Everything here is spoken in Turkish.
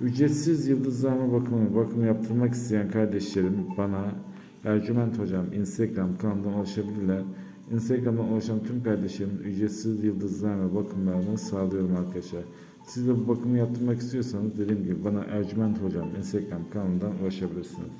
Ücretsiz yıldızlama bakımı, bakım yaptırmak isteyen kardeşlerim bana Ercüment Hocam Instagram kanalından ulaşabilirler. Instagram'dan ulaşan tüm kardeşlerim ücretsiz yıldızlama bakımlarını sağlıyorum arkadaşlar. Siz de bu bakımı yaptırmak istiyorsanız dediğim gibi bana Ercüment Hocam Instagram kanalından ulaşabilirsiniz.